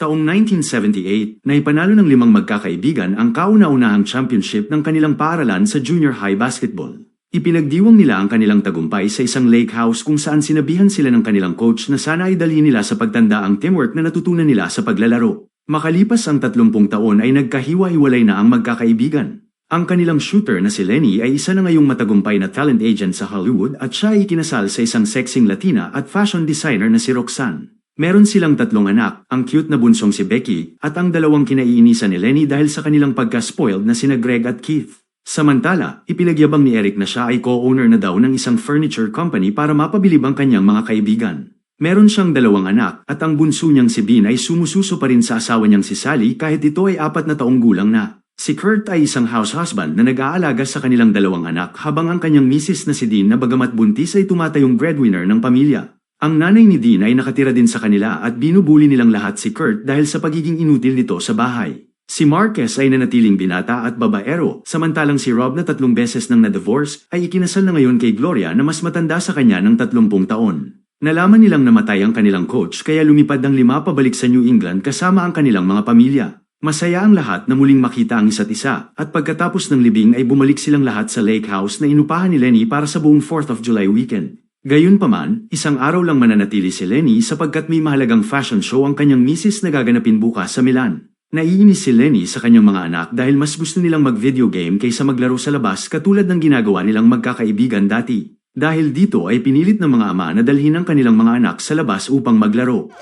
Taong 1978, naipanalo ng limang magkakaibigan ang kauna-unahang championship ng kanilang paaralan sa junior high basketball. Ipinagdiwang nila ang kanilang tagumpay sa isang lake house kung saan sinabihan sila ng kanilang coach na sana ay dalhin nila sa pagtanda ang teamwork na natutunan nila sa paglalaro. Makalipas ang 30 taon ay nagkahiwa-hiwalay na ang magkakaibigan. Ang kanilang shooter na si Lenny ay isa na ngayong matagumpay na talent agent sa Hollywood at siya ay kinasal sa isang sexing Latina at fashion designer na si Roxanne. Meron silang tatlong anak, ang cute na bunsong si Becky at ang dalawang kinaiinisan ni Lenny dahil sa kanilang pagka-spoiled na sina Greg at Keith. Samantala, ipinagyabang ni Eric na siya ay co-owner na daw ng isang furniture company para mapabilib ang kanyang mga kaibigan. Meron siyang dalawang anak at ang bunso niyang si Bean ay sumususo pa rin sa asawa niyang si Sally kahit ito ay apat na taong gulang na. Si Kurt ay isang house husband na nag-aalaga sa kanilang dalawang anak habang ang kanyang misis na si Dean na bagamat buntis ay tumatayong breadwinner ng pamilya. Ang nanay ni Dean ay nakatira din sa kanila at binubuli nilang lahat si Kurt dahil sa pagiging inutil nito sa bahay. Si Marquez ay nanatiling binata at babaero, samantalang si Rob na tatlong beses nang na-divorce ay ikinasal na ngayon kay Gloria na mas matanda sa kanya ng 30 taon. Nalaman nilang namatay ang kanilang coach kaya lumipad ng lima pabalik sa New England kasama ang kanilang mga pamilya. Masaya ang lahat na muling makita ang isa't isa at pagkatapos ng libing ay bumalik silang lahat sa lake house na inupahan ni Lenny para sa buong 4th of July weekend. Gayunpaman, isang araw lang mananatili si Lenny sapagkat may mahalagang fashion show ang kanyang misis na gaganapin bukas sa Milan. Naiinis si Lenny sa kanyang mga anak dahil mas gusto nilang mag-video game kaysa maglaro sa labas katulad ng ginagawa nilang magkakaibigan dati. Dahil dito ay pinilit ng mga ama na dalhin ang kanilang mga anak sa labas upang maglaro.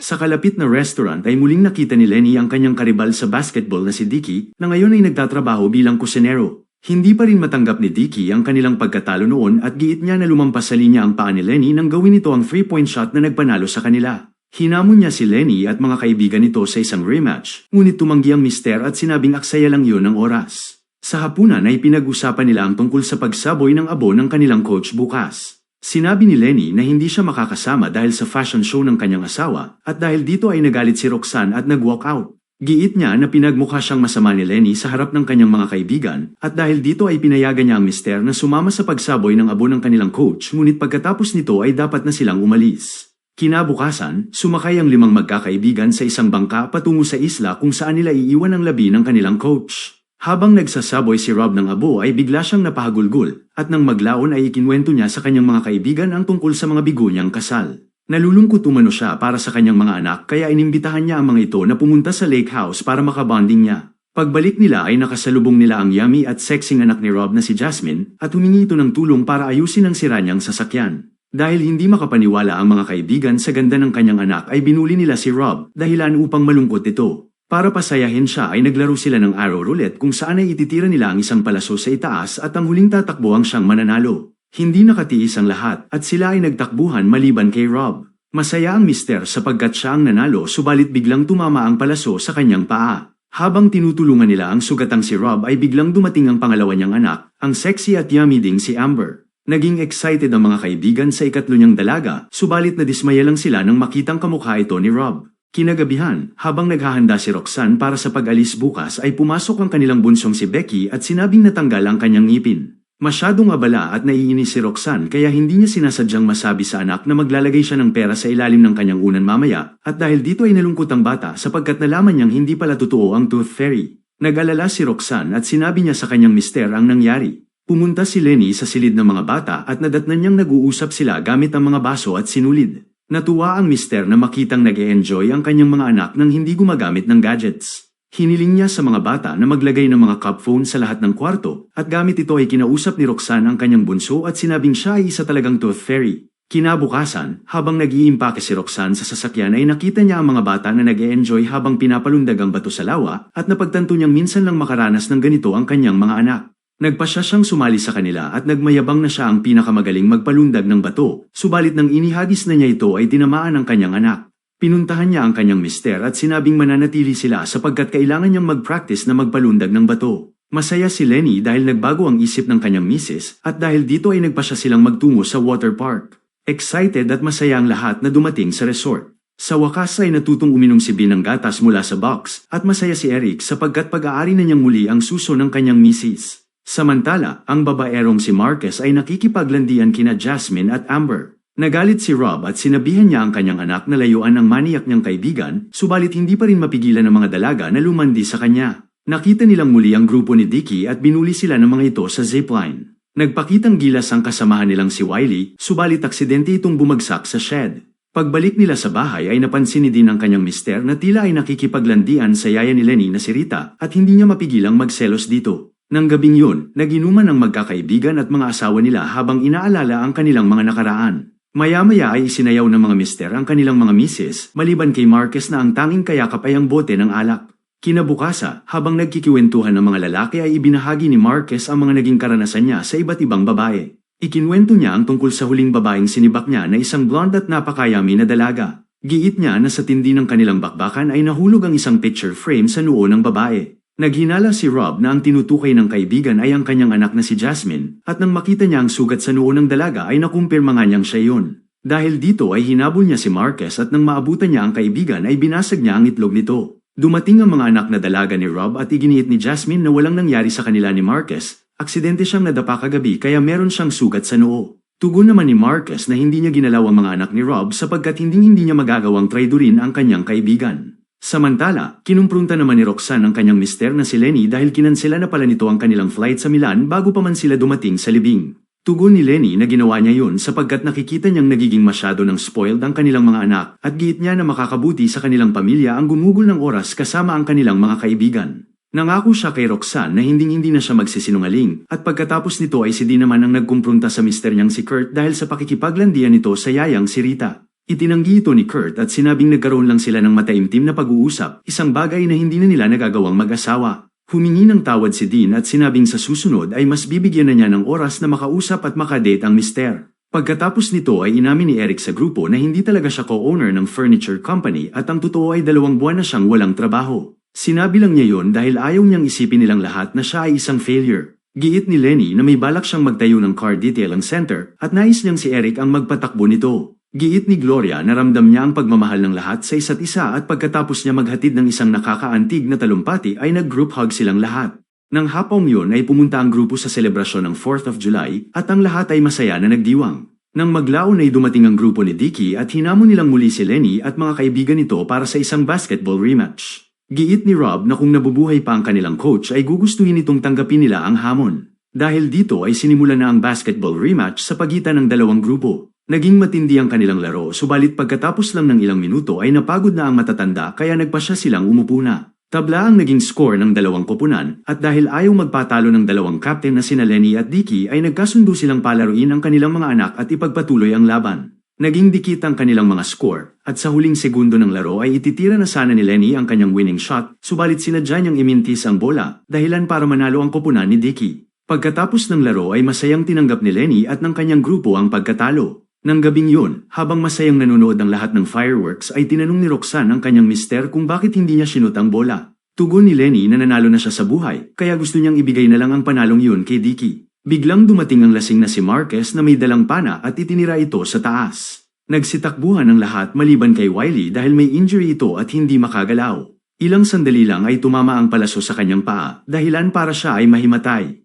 Sa kalapit na restaurant ay muling nakita ni Lenny ang kanyang karibal sa basketball na si Dicky na ngayon ay nagtatrabaho bilang kusinero. Hindi pa rin matanggap ni Dicky ang kanilang pagkatalo noon at giit niya na lumampas sa linya ang paa ni Lenny nang gawin ito ang 3-point shot na nagpanalo sa kanila. Hinamon niya si Lenny at mga kaibigan nito sa isang rematch, ngunit tumanggi ang mister at sinabing aksaya lang yon ng oras. Sa hapunan ay pinag-usapan nila ang tungkol sa pagsaboy ng abo ng kanilang coach bukas. Sinabi ni Lenny na hindi siya makakasama dahil sa fashion show ng kanyang asawa at dahil dito ay nagalit si Roxanne at nag-walk out. Giit niya na pinagmukha siyang masama ni Lenny sa harap ng kanyang mga kaibigan at dahil dito ay pinayagan niya ang mister na sumama sa pagsaboy ng abo ng kanilang coach ngunit pagkatapos nito ay dapat na silang umalis. Kinabukasan, sumakay ang limang magkakaibigan sa isang bangka patungo sa isla kung saan nila iiwan ang labi ng kanilang coach. Habang nagsasaboy si Rob ng abo ay bigla siyang napahagulgol at nang maglaon ay ikinwento niya sa kanyang mga kaibigan ang tungkol sa mga bigo niyang kasal. Nalulungkot umano siya para sa kanyang mga anak kaya inimbitahan niya ang mga ito na pumunta sa lake house para makabonding niya. Pagbalik nila ay nakasalubong nila ang yummy at sexing anak ni Rob na si Jasmine at humingi ito ng tulong para ayusin ang sira niyang sasakyan. Dahil hindi makapaniwala ang mga kaibigan sa ganda ng kanyang anak ay binuli nila si Rob dahilan upang malungkot ito. Para pasayahin siya ay naglaro sila ng arrow roulette kung saan ay ititira nila ang isang palaso sa itaas at ang huling tatakbo ang siyang mananalo. Hindi nakatiis ang lahat at sila ay nagtakbuhan maliban kay Rob. Masaya ang mister sapagkat siya ang nanalo subalit biglang tumama ang palaso sa kanyang paa. Habang tinutulungan nila ang sugatang si Rob ay biglang dumating ang pangalawa niyang anak, ang sexy at yummy ding si Amber. Naging excited ang mga kaibigan sa ikatlo niyang dalaga, subalit na dismaya lang sila nang makitang kamukha ito ni Rob. Kinagabihan, habang naghahanda si Roxanne para sa pag-alis bukas ay pumasok ang kanilang bunsong si Becky at sinabing natanggal ang kanyang ngipin. Masyadong abala at naiinis si Roxanne kaya hindi niya sinasadyang masabi sa anak na maglalagay siya ng pera sa ilalim ng kanyang unan mamaya at dahil dito ay nalungkot ang bata sapagkat nalaman niyang hindi pala totoo ang tooth fairy. Nag-alala si Roxanne at sinabi niya sa kanyang mister ang nangyari. Pumunta si Lenny sa silid ng mga bata at nadatnan niyang nag-uusap sila gamit ang mga baso at sinulid. Natuwa ang mister na makitang nag enjoy ang kanyang mga anak nang hindi gumagamit ng gadgets. Hiniling niya sa mga bata na maglagay ng mga cup phone sa lahat ng kwarto at gamit ito ay kinausap ni Roxanne ang kanyang bunso at sinabing siya ay isa talagang tooth fairy. Kinabukasan, habang nag-iimpake si Roxanne sa sasakyan ay nakita niya ang mga bata na nag enjoy habang pinapalundag ang bato sa lawa at napagtanto niyang minsan lang makaranas ng ganito ang kanyang mga anak. Nagpasya siyang sumali sa kanila at nagmayabang na siya ang pinakamagaling magpalundag ng bato, subalit nang inihagis na niya ito ay tinamaan ang kanyang anak. Pinuntahan niya ang kanyang mister at sinabing mananatili sila sapagkat kailangan niyang mag-practice na magpalundag ng bato. Masaya si Lenny dahil nagbago ang isip ng kanyang misis at dahil dito ay nagpasya silang magtungo sa water park. Excited at masaya ang lahat na dumating sa resort. Sa wakas ay natutong uminom si Bin ng gatas mula sa box at masaya si Eric sapagkat pag-aari na niyang muli ang suso ng kanyang misis. Samantala, ang babaerong si Marcus ay nakikipaglandian kina Jasmine at Amber. Nagalit si Rob at sinabihan niya ang kanyang anak na layuan ang maniyak niyang kaibigan, subalit hindi pa rin mapigilan ng mga dalaga na lumandi sa kanya. Nakita nilang muli ang grupo ni Dicky at binuli sila ng mga ito sa zipline. Nagpakitang gilas ang kasamahan nilang si Wiley, subalit aksidente itong bumagsak sa shed. Pagbalik nila sa bahay ay napansin ni Dean ang kanyang mister na tila ay nakikipaglandian sa yaya ni Lenny na si Rita at hindi niya mapigilang magselos dito. Nang gabing yun, naginuman ang magkakaibigan at mga asawa nila habang inaalala ang kanilang mga nakaraan. Maya-maya ay isinayaw ng mga mister ang kanilang mga misis, maliban kay Marquez na ang tanging kayakap ay ang bote ng alak. Kinabukasa, habang nagkikiwentuhan ng mga lalaki ay ibinahagi ni Marquez ang mga naging karanasan niya sa iba't ibang babae. Ikinwento niya ang tungkol sa huling babaeng sinibak niya na isang blonde at napakayami na dalaga. Giit niya na sa tindi ng kanilang bakbakan ay nahulog ang isang picture frame sa noo ng babae. Naghinala si Rob na ang tinutukay ng kaibigan ay ang kanyang anak na si Jasmine, at nang makita niya ang sugat sa noo ng dalaga ay nakumpirma nga niyang siya yun. Dahil dito ay hinabol niya si Marquez at nang maabutan niya ang kaibigan ay binasag niya ang itlog nito. Dumating ang mga anak na dalaga ni Rob at iginiit ni Jasmine na walang nangyari sa kanila ni Marquez. Aksidente siyang nadapa kagabi kaya meron siyang sugat sa noo. Tugon naman ni Marquez na hindi niya ginalaw ang mga anak ni Rob sapagkat hindi hindi niya magagawang traidorin ang kanyang kaibigan. Samantala, kinumprunta naman ni Roxanne ang kanyang mister na si Lenny dahil kinansela na pala nito ang kanilang flight sa Milan bago pa man sila dumating sa libing. Tugon ni Lenny na ginawa niya yun sapagkat nakikita niyang nagiging masyado ng spoiled ang kanilang mga anak at giit niya na makakabuti sa kanilang pamilya ang gumugol ng oras kasama ang kanilang mga kaibigan. Nangako siya kay Roxanne na hinding-hindi na siya magsisinungaling at pagkatapos nito ay si Dean naman ang nagkumprunta sa mister niyang si Kurt dahil sa pakikipaglandian nito sa yayang si Rita. Itinanggi ito ni Kurt at sinabing nagkaroon lang sila ng mataimtim na pag-uusap, isang bagay na hindi na nila nagagawang mag-asawa. Humingi ng tawad si Dean at sinabing sa susunod ay mas bibigyan na niya ng oras na makausap at makadate ang mister. Pagkatapos nito ay inamin ni Eric sa grupo na hindi talaga siya co-owner ng furniture company at ang totoo ay dalawang buwan na siyang walang trabaho. Sinabi lang niya yon dahil ayaw niyang isipin nilang lahat na siya ay isang failure. Giit ni Lenny na may balak siyang magtayo ng car detailing center at nais niyang si Eric ang magpatakbo nito. Giit ni Gloria na ramdam niya ang pagmamahal ng lahat sa isa't isa at pagkatapos niya maghatid ng isang nakakaantig na talumpati ay nag-group hug silang lahat. Nang hapong yun ay pumunta ang grupo sa selebrasyon ng 4th of July at ang lahat ay masaya na nagdiwang. Nang maglaon ay dumating ang grupo ni Dicky at hinamon nilang muli si Lenny at mga kaibigan nito para sa isang basketball rematch. Giit ni Rob na kung nabubuhay pa ang kanilang coach ay gugustuhin itong tanggapin nila ang hamon. Dahil dito ay sinimula na ang basketball rematch sa pagitan ng dalawang grupo. Naging matindi ang kanilang laro subalit pagkatapos lang ng ilang minuto ay napagod na ang matatanda kaya nagpasya silang umupo na. Tabla ang naging score ng dalawang koponan at dahil ayaw magpatalo ng dalawang captain na sina Lenny at Dicky ay nagkasundo silang palaruin ang kanilang mga anak at ipagpatuloy ang laban. Naging dikit ang kanilang mga score at sa huling segundo ng laro ay ititira na sana ni Lenny ang kanyang winning shot subalit sinadya niyang imintis ang bola dahilan para manalo ang koponan ni Dicky. Pagkatapos ng laro ay masayang tinanggap ni Lenny at ng kanyang grupo ang pagkatalo. Nang gabing yun, habang masayang nanonood ang lahat ng fireworks ay tinanong ni Roxanne ang kanyang mister kung bakit hindi niya sinut ang bola. Tugon ni Lenny na nanalo na siya sa buhay, kaya gusto niyang ibigay na lang ang panalong yun kay Dicky. Biglang dumating ang lasing na si Marquez na may dalang pana at itinira ito sa taas. Nagsitakbuhan ang lahat maliban kay Wiley dahil may injury ito at hindi makagalaw. Ilang sandali lang ay tumama ang palaso sa kanyang paa, dahilan para siya ay mahimatay.